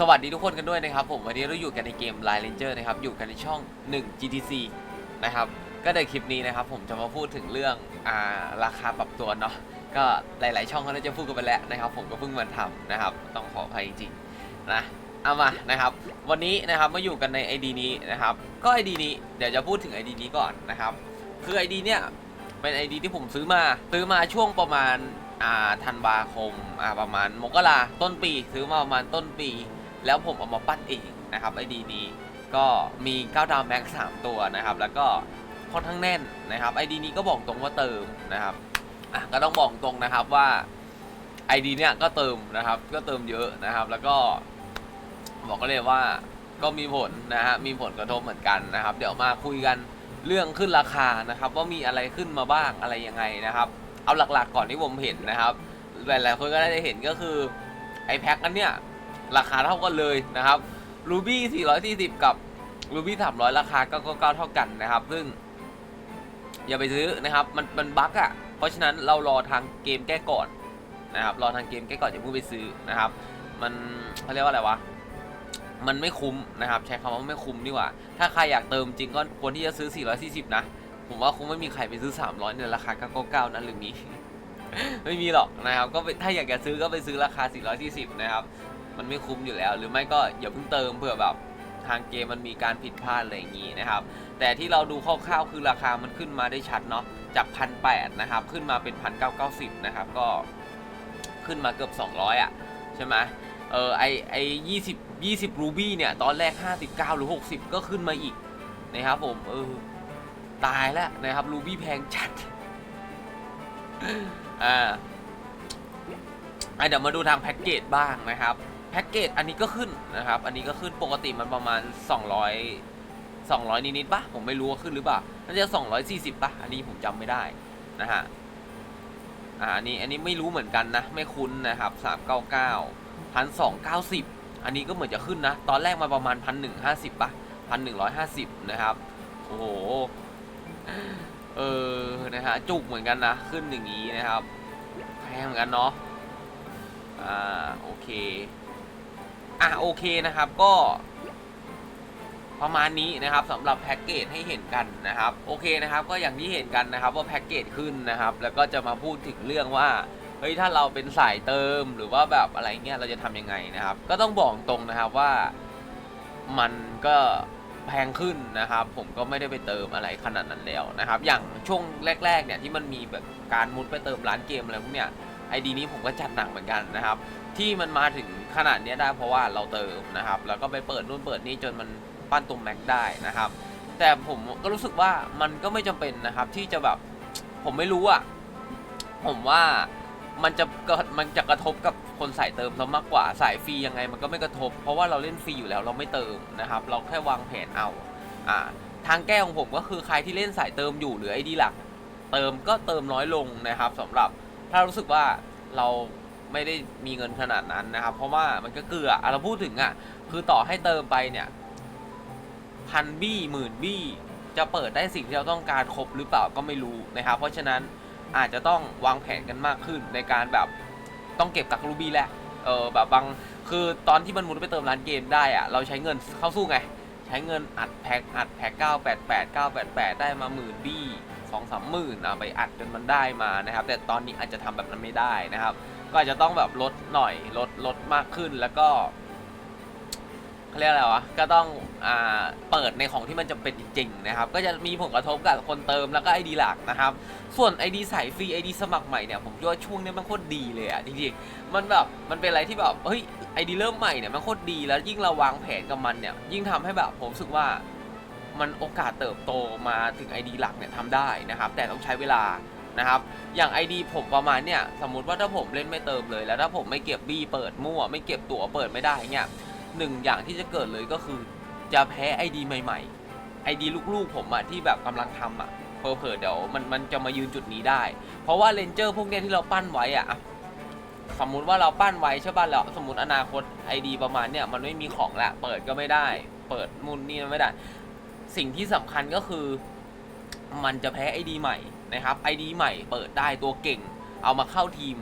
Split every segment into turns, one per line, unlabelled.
สวัสดีทุกคนกันด้วยนะครับผมวันนี้เราอยู่กันในเกม Line Ranger นะครับอยู่กันในช่อง 1 GTC นะครับก็ในคลิปนี้นะครับผมจะมาพูดถึงเรื่องอ่าราคาปรับตัวเนาะก็หลาย ๆ ช่องเขาจะพูดกันไปแล้วนะครับ ผมก็เพิ่งมาทำนะครับต้องขออภัยจริงๆนะเอามานะครับวันนี้นะครับมาอยู่กันใน ID นี้นะครับก็ ID นี้เดี๋ยวจะพูดถึง ID นี้ก่อนนะครับคือ ID เนี่ยเป็น ID ที่ผมซื้อมาซื้อมาช่วงประมาณอ่าธันวาคมอ่าประมาณมกราต้นปี ซื้อมาประมาณต้นปี แล้วผมเอามาปั้นเองนะครับไอดีนี้ก็มี9ดาวแม็ก3ตัวนะครับ แล้วก็ค่อนข้างแน่นนะครับไอดีนี้ก็บอกตรงว่าเติมนะครับอะก็ต้องบอกตรงนะครับว่าไอดีเนี้ยก็เติมนะครับ ก็เติมเยอะนะครับ แล้วก็บอกก็เลยว่าก็มีผลนะฮะมีผลกระทบเหมือนกันนะครับ เดี๋ยวมาคุยกันเรื่องขึ้นราคานะครับ ว่ามีอะไรขึ้นมาบ้างอะไรยังไงนะครับ เอาหลักๆก่อนที่ผมเห็นนะครับ หลายๆคนก็ได้เห็นก็คือไอแพ็คอันเนี้ย ราคาเท่ากันเลยนะครับ Ruby 440 กับ Ruby 300 ราคาก็ก็เท่ากันนะครับ ซึ่ง อย่าไปซื้อนะครับ มันมันบั๊กอะ เพราะฉะนั้นเรารอทางเกมแก้ก่อนนะครับ รอทางเกมแก้ก่อนอย่าเพิ่งไปซื้อนะครับ มันเขาเรียกว่าอะไรวะ มันไม่คุ้มนะครับ ใช้คำว่าไม่คุ้มดีกว่า ถ้าใครอยากเติมจริงก็ควรที่จะซื้อ 440 นะ ผมว่าคงไม่มีใครไปซื้อ 300 ในราคา999นั้นหรือมีไม่มีหรอกนะครับ ก็ถ้าอยากจะซื้อก็ไปซื้อราคา 440 นะครับ มันไม่คุ้มอยู่แล้ว หรือไม่ก็อย่าเพิ่งเติมเผื่อแบบทางเกมมันมีการผิดพลาดอะไรอย่างนี้นะครับ แต่ที่เราดูคร่าวๆคือราคามันขึ้นมาได้ชัดเนาะจากพันแนะครับ ขึ้นมาเป็นพันเก้าเก้าสิบนะครับ ก็ขึ้นมาเกือบ 200 อะ ใช่ไหมเออไอไอยี่สิบยี่สิบรูบี้เนี่ย ตอนแรก 59 หรือ 60 ก็ขึ้นมาอีกนะครับผม เออ ตายแล้วนะครับรูบี้แพงจัด อ่าเดี๋ยวมาดูทางแพ็กเกจบ้างนะครับ แพ็กเกจอันนี้ก็ขึ้นนะครับ อันนี้ก็ขึ้นปกติมันประมาณ 200 200 นิดๆปะผมไม่รู้ว่าขึ้นหรือเปล่าน่าจะ 240ปะอันนี้ผมจำไม่ได้นะฮะอ่าอันนี้อันนี้ไม่รู้เหมือนกันนะ ไม่คุ้นนะครับ 399 1290 อันนี้ก็เหมือนจะขึ้นนะ ตอนแรกมาประมาณ 1150ปะ1150 นะครับ โอ้โห เออ นะฮะ จุกเหมือนกันนะ ขึ้นอย่างนี้นะครับ แพงเหมือนกันเนาะ อ่า โอเค อะโอเคนะครับก็ประมาณนี้นะครับสำหรับแพ็กเกจให้เห็นกันนะครับโอเคนะครับก็อย่างที่เห็นกันนะครับว่าแพ็กเกจขึ้นนะครับ แล้วก็จะมาพูดถึงเรื่องว่าเฮ้ยถ้าเราเป็นสายเติมหรือว่าแบบอะไรเงี้ยเราจะทำยังไงนะครับ ก็ต้องบอกตรงนะครับว่ามันก็แพงขึ้นนะครับ ผมก็ไม่ได้ไปเติมอะไรขนาดนั้นแล้วนะครับ อย่างช่วงแรกๆเนี่ยที่มันมีแบบการมุดไปเติมร้านเกมอะไรพวกเนี้ย ไอดีนี้ผมก็จัดหนักเหมือนกันนะครับ ที่มันมาถึงขนาดนี้ได้เพราะว่าเราเติมนะครับ แล้วก็ไปเปิดนู่นเปิดนี่จนมันปั้นตรงแม็กได้นะครับ แต่ผมก็รู้สึกว่ามันก็ไม่จำเป็นนะครับ ที่จะแบบผมไม่รู้อะผมว่ามันจะกระมันจะกระทบกับคนสายเติมซะมากกว่าสายฟรียังไงมันก็ไม่กระทบ เพราะว่าเราเล่นฟรีอยู่แล้วเราไม่เติมนะครับ เราแค่วางแผนเอาอ่าทางแก้ของผมก็คือใครที่เล่นสายเติมอยู่หรือไอดีหลัก เติมก็เติมน้อยลงนะครับสำหรับ ถ้ารู้สึกว่าเราไม่ได้มีเงินขนาดนั้นนะครับ เพราะว่ามันก็เกลืออะเราพูดถึงอะ คือต่อให้เติมไปเนี่ยพันบี้หมื่นบี้จะเปิดได้สิ่งที่เราต้องการครบหรือเปล่าก็ไม่รู้นะครับ เพราะฉะนั้นอาจจะต้องวางแผนกันมากขึ้นในการแบบต้องเก็บกักรูบี้แหละเออแบบบางคือตอนที่มันมุดไปเติมร้านเกมได้อะเราใช้เงินเข้าสู้ไง ใช้เงินอัดแพ็คอัดแพ็ค988 988 ได้มาหมื่นบี้ สองสามหมื่นอะไปอัดจนมันได้มานะครับ แต่ตอนนี้อาจจะทำแบบนั้นไม่ได้นะครับ ก็อาจจะต้องแบบลดหน่อยลดลดมากขึ้นแล้วก็เขาเรียกอะไรวะ ก็ต้องอ่าเปิดในของที่มันจำเป็นจริงๆนะครับ ก็จะมีผลกระทบกับคนเติมแล้วก็ไอดีหลักนะครับ ส่วน ID สายฟรี ID สมัครใหม่เนี่ยผมคิดว่าช่วงนี้มันโคตรดีเลยอะจริงๆ มันแบบมันเป็นอะไรที่แบบเฮ้ย ID เริ่มใหม่เนี่ยมันโคตรดีแล้วยิ่งเราวางแผนกับมันเนี่ยยิ่งทำให้แบบผมรู้สึกว่า มันโอกาสเติบโตมาถึง ID หลักเนี่ยทำได้นะครับ แต่ต้องใช้เวลานะครับ อย่าง ID ผมประมาณเนี่ยสมมุติว่าถ้าผมเล่นไม่เติมเลย แล้วถ้าผมไม่เก็บบี้เปิดมั่ว ไม่เก็บตั๋วเปิดไม่ได้เนี่ยหนึ่งอย่างที่จะเกิดเลยก็คือ จะแพ้ ID ใหม่ๆ ID ลูกๆ ผมอะที่แบบกำลังทำอะเพอเพอเดี๋ยวมันมันจะมายืนจุดนี้ได้ เพราะว่าเลนเจอร์พวกเนี้ยที่เราปั้นไว้อะอะสมมุติว่าเราปั้นไว้ใช่ป่ะแล้วสมมติอนาคต ID ประมาณเนี่ยมันไม่มีของละเปิดก็ไม่ได้ เปิดมุนนี่ไม่ได้ สิ่งที่สำคัญก็คือ มันจะแพ้ ID ใหม่นะครับ ID ใหม่เปิดได้ตัวเก่ง เอามาเข้าทีม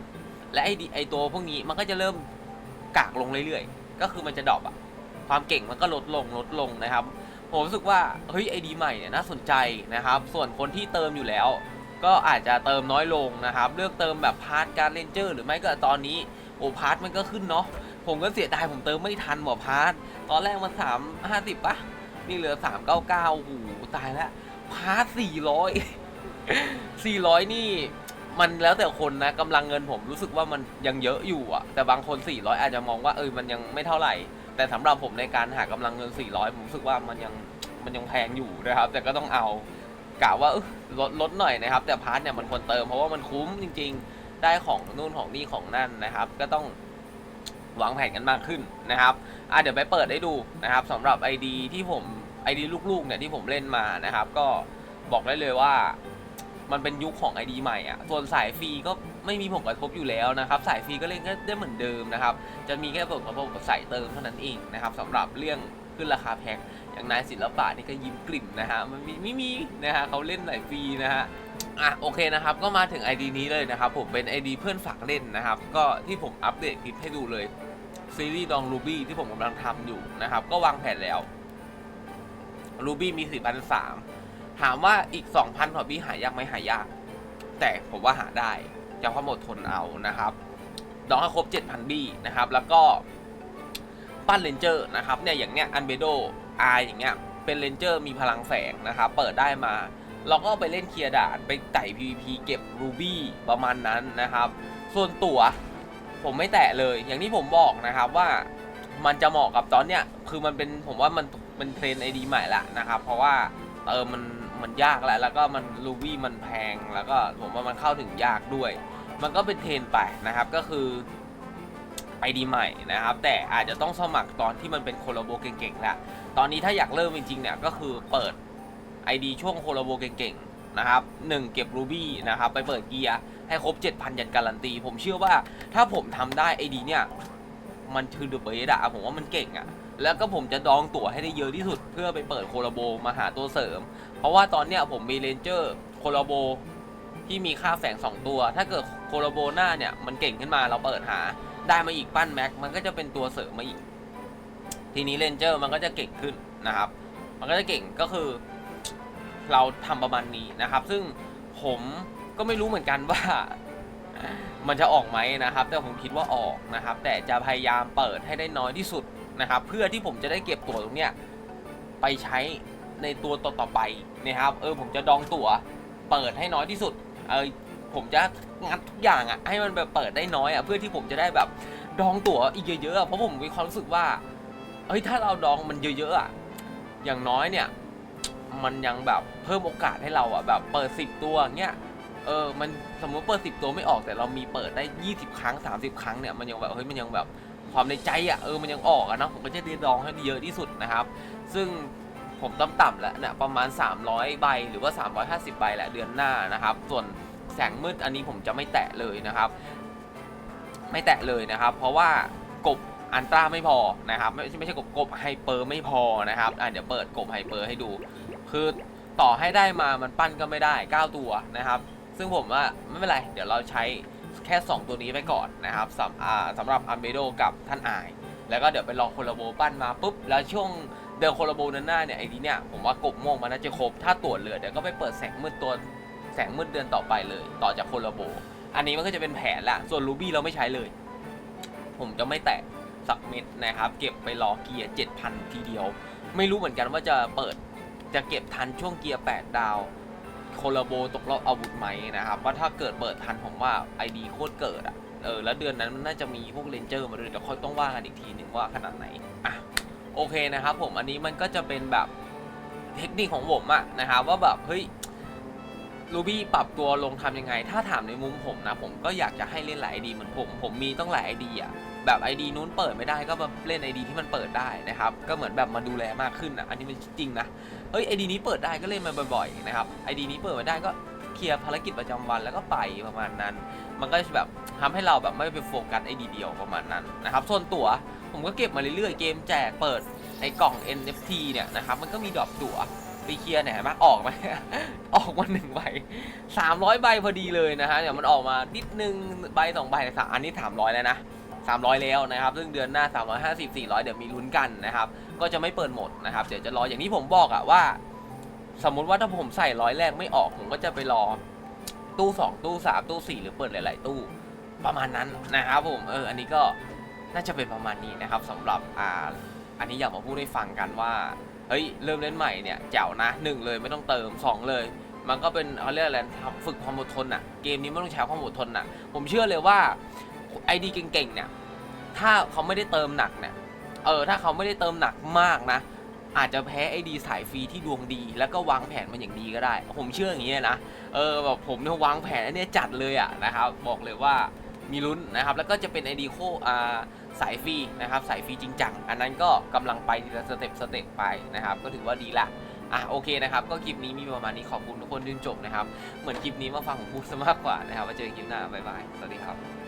และ ID ไอตัวพวกนี้มันก็จะเริ่มกากลงเรื่อยๆ ก็คือมันจะดรอปอะความเก่งมันก็ลดลงลดลงนะครับ ผมรู้สึกว่าเฮ้ยไอดีใหม่เนี่ยน่าสนใจนะครับ ส่วนคนที่เติมอยู่แล้ว ก็อาจจะเติมน้อยลงนะครับ เลือกเติมแบบพาร์ทการเลนเจอร์หรือไม่ก็ตอนนี้โอพาร์ทมันก็ขึ้นเนาะผมก็เสียดายผมเติมไม่ทันหมอพาร์ทตอนแรกมันสามห้าสิบปะ นี่เหลือสามเก้าเก้าโอ้โหตายแล้วพาร์ทสี่ร้อยสี่ร้อยนี่มันแล้วแต่คนนะกำลังเงินผมรู้สึกว่ามันยังเยอะอยู่อะแต่บางคน 400 อาจจะมองว่าเออมันยังไม่เท่าไหร่ แต่สำหรับผมในการหากำลังเงิน 400 ผมรู้สึกว่ามันยังมันยังแพงอยู่นะครับ แต่ก็ต้องเอากะว่าออลดลดหน่อยนะครับ แต่พาร์ทเนี่ยมันควรเติมเพราะว่ามันคุ้มจริง ๆ ได้ของนู่นของนี่ของนั่นนะครับ ก็ต้องวางแผนกันมากขึ้นนะครับ อะเดี๋ยวไปเปิดให้ดูนะครับสำหรับ ID ที่ผม ID ลูกๆเนี่ยที่ผมเล่นมานะครับ ก็บอกได้เลยว่ามันเป็นยุคของ ID ใหม่อะ ส่วนสายฟรีก็ไม่มีผลกระทบอยู่แล้วนะครับ สายฟรีก็เล่นก็ได้เหมือนเดิมนะครับ จะมีแค่ผลกระทบกับสายเติมเท่านั้นเองนะครับสำหรับเรื่องขึ้นราคาแพงอย่างนายศิลปะนี่ก็ยิ้มกลิ่มนะฮะมันมีไม่มีนะฮะเขาเล่นสายฟรีนะฮะอะโอเคนะครับก็มาถึง ID นี้เลยนะครับผมเป็น ID เพื่อนฝากเล่นนะครับ ก็ที่ผมอัปเดตคลิปให้ดูเลย ซีรีส์ดองรูบี้ที่ผมกำลังทำอยู่นะครับ ก็วางแผนแล้วรูบี้มี4,003ถามว่าอีก2,000พอบี้หายากไหมหายาก แต่ผมว่าหาได้จะความอดทนเอานะครับดองให้ครบ7,000บี้นะครับ แล้วก็ปั้นเลนเจอร์นะครับเนี่ยอย่างเนี้ยอันเบโดอาอย่างเงี้ยเป็นเลนเจอร์มีพลังแฝงนะครับ เปิดได้มาเราก็ไปเล่นเคลียร์ด่านไปไต่ PVP เก็บรูบี้ประมาณนั้นนะครับ ส่วนตั๋ว ผมไม่แตะเลย อย่างที่ผมบอกนะครับว่ามันจะเหมาะกับตอนเนี้ยคือมันเป็นผมว่ามันเป็นเทรนไอดีใหม่ละนะครับ เพราะว่าเออมันมันยากแล้วแล้วก็มันรูบี้มันแพงแล้วก็ผมว่ามันเข้าถึงยากด้วย มันก็เป็นเทรนไปนะครับก็คือไอดีใหม่นะครับ แต่อาจจะต้องสมัครตอนที่มันเป็นโคโลโบเก่งๆแล้วตอนนี้ถ้าอยากเริ่มจริงๆเนี่ยก็คือเปิด ID ช่วงโคโลโบเก่งๆนะครับหนึ่งเก็บรูบี้นะครับไปเปิดเกียร์ ให้ครบ 7,000 ยันการันตี ผมเชื่อว่าถ้าผมทำได้ ID เนี่ยมันคือเดอะเบสอะผมว่ามันเก่งอะแล้วก็ผมจะดองตั๋วให้ได้เยอะที่สุด เพื่อไปเปิดโคโลโบมาหาตัวเสริม เพราะว่าตอนเนี้ยผมมีเรนเจอร์โคโลโบที่มีค่าแฝง 2 ตัว ถ้าเกิดโคโลโบหน้าเนี่ยมันเก่งขึ้นมาเราเปิดหาได้มาอีกปั้นแม็กมันก็จะเป็นตัวเสริมมาอีก ทีนี้เรนเจอร์มันก็จะเก่งขึ้นนะครับ มันก็จะเก่งก็คือ เราทำประมาณนี้นะครับ ซึ่งผม ก็ไม่รู้เหมือนกันว่า มันจะออกไหมนะครับ แต่ผมคิดว่าออกนะครับ แต่จะพยายามเปิดให้ได้น้อยที่สุดนะครับ เพื่อที่ผมจะได้เก็บตั๋วตรงเนี้ยไปใช้ในตัวต่อๆไปนะครับ เออผมจะดองตั๋วเปิดให้น้อยที่สุด เออผมจะงัดทุกอย่างอะ่ะให้มันแบบเปิดได้น้อยอะ่ะเพื่อที่ผมจะได้แบบดองตั๋วอีกเยอะๆเพราะผมมีความรู้สึกว่าเฮ้ยถ้าเราดองมันเยอะๆอะอย่างน้อยเนี่ย มันยังแบบเพิ่มโอกาสให้เราอะแบบเปิด10ตัวเงี้ย ออมันสมมติเปิด10ตัวไม่ออกแต่เรามีเปิดได้20ครั้ง30ครั้งเนี่ยมันยังแบบเฮ้ยมันยังแบบความในใจอะเออมันยังออกอะเนาะผมก็จะเดีดองให้เยอะที่สุดนะครับ ซึ่งผมต่ำๆแล้วเนี่ยประมาณ 300 ใบหรือว่า 350 ใบแหละเดือนหน้านะครับ ส่วนแสงมืดอันนี้ผมจะไม่แตะเลยนะครับ ไม่แตะเลยนะครับ เพราะว่ากบอันตราไม่พอนะครับไม่ใช่ไม่ใช่กบกบไฮเปอร์ไม่พอนะครับอะเดี๋ยวเปิดกบไฮเปอร์ให้ดู คือต่อให้ได้มามันปั้นก็ไม่ได้ 9 ตัวนะครับ ซึ่งผมว่าไม่เป็นไร เดี๋ยวเราใช้แค่ 2 ตัวนี้ไปก่อนนะครับสำอ่าสำหรับอัมเบโดกับท่านอาย แล้วก็เดี๋ยวไปลองโคลาโบปั้นมาปุ๊บ แล้วช่วงเดือนโคลาโบนั้นหน้าเนี่ยไอ้นี้เนี่ยผมว่ากบม่วงมันน่าจะครบ ถ้าตรวจเหลือเดี๋ยวก็ไปเปิดแสงมืดตัวแสงมืดเดือนต่อไปเลย ต่อจากโคลาโบ อันนี้มันก็จะเป็นแผนละส่วนรูบี้เราไม่ใช้เลย ผมจะไม่แตะสักเม็ดนะครับ เก็บไปรอเกียร์7,000 ทีเดียว ไม่รู้เหมือนกันว่าจะเปิดจะเก็บทันช่วงเกียร์8ดาว โคลาโบตกรอบอาวุธไหมนะครับว่าถ้าเกิดเปิดทันผมว่าไอดีโคตรเกิดอะเออแล้วเดือนนั้นมันน่าจะมีพวกเลนเจอร์มาด้วยเดี๋ยวค่อยต้องว่ากันอีกทีหนึ่งว่าขนาดไหนอะโอเคนะครับผมอันนี้มันก็จะเป็นแบบเทคนิคของผมอะนะครับว่าแบบเฮ้ยรูบี้ปรับตัวลงทำยังไง ถ้าถามในมุมผมนะ ผมก็อยากจะให้เล่นหลายไอดีเหมือนผม ผมมีต้องหลายไอดีอะ แบบไอดีนู้นเปิดไม่ได้ก็มาเล่นไอดีที่มันเปิดได้นะครับก็เหมือนแบบมาดูแลมากขึ้นอะอันนี้มันจริงนะเอ้ยไอดีนี้เปิดได้ก็เล่นมันบ่อยๆนะครับไอดีนี้เปิดไม่ได้ก็เคลียร์ภารกิจประจำวันแล้วก็ไปประมาณนั้น มันก็จะแบบทำให้เราแบบไม่ไปโฟกัสไอดีเดียวประมาณนั้นนะครับ ส่วนตั๋วผมก็เก็บมาเรื่อยๆ เกมแจกเปิดไอกล่อง NFT เนี่ยนะครับ มันก็มีดรอปตั๋วไปเคลียร์เนี่ยเห็นไหมออกไหมออกมาหนึ่งใบสามร้อยใบพอดีเลยนะฮะเดี๋ยวมันออกมานิดนึงใบสองใบสามอันนี้สามร้อยแล้วนะ 300 แล้วนะครับ ซึ่งเดือนหน้า 350 400 เดี๋ยวมีลุ้นกันนะครับ ก็จะไม่เปิดหมดนะครับ เดี๋ยวจะรออย่างที่ผมบอกอะว่า สมมุติว่าถ้าผมใส่ร้อยแรกไม่ออกผมก็จะไปรอตู้ 2 ตู้ 3 ตู้ 4 หรือเปิดหลาย ๆ ตู้ประมาณนั้นนะครับผม เออ อันนี้ก็น่าจะเป็นประมาณนี้นะครับสำหรับอ่า อันนี้อยากมาพูดให้ฟังกันว่า เฮ้ย เริ่มเล่นใหม่เนี่ยเจ๋วนะหนึ่งเลยไม่ต้องเติมสองเลย มันก็เป็นเขาเรียกอะไรฝึกความอดทนอะเกมนี้ไม่ต้องใช้ความอดทนอะผมเชื่อเลยว่าไอดีเก่งๆเนี่ย ถ้าเขาไม่ได้เติมหนักเนี่ย เออ ถ้าเขาไม่ได้เติมหนักมากนะ อาจจะแพ้ไอดีสายฟรีที่ดวงดี แล้วก็วางแผนมันอย่างดีก็ได้ ผมเชื่ออย่างนี้นะ เออแบบผมเนี่ยวางแผนอันเนี้ยจัดเลยอะนะครับ บอกเลยว่ามีลุ้นนะครับ แล้วก็จะเป็นไอดีโคอ่าสายฟรีนะครับสายฟรีจริงจัง อันนั้นก็กำลังไปทีละสเต็ปสเต็ปไปนะครับ ก็ถือว่าดีละอะโอเคนะครับ ก็คลิปนี้มีประมาณนี้ขอบคุณทุกคนที่จนจบนะครับ เหมือนคลิปนี้มาฟังผมพูดซะมากกว่านะครับไว่าเจอกันคลิปหน้าบ๊ายบายสวัสดีครับ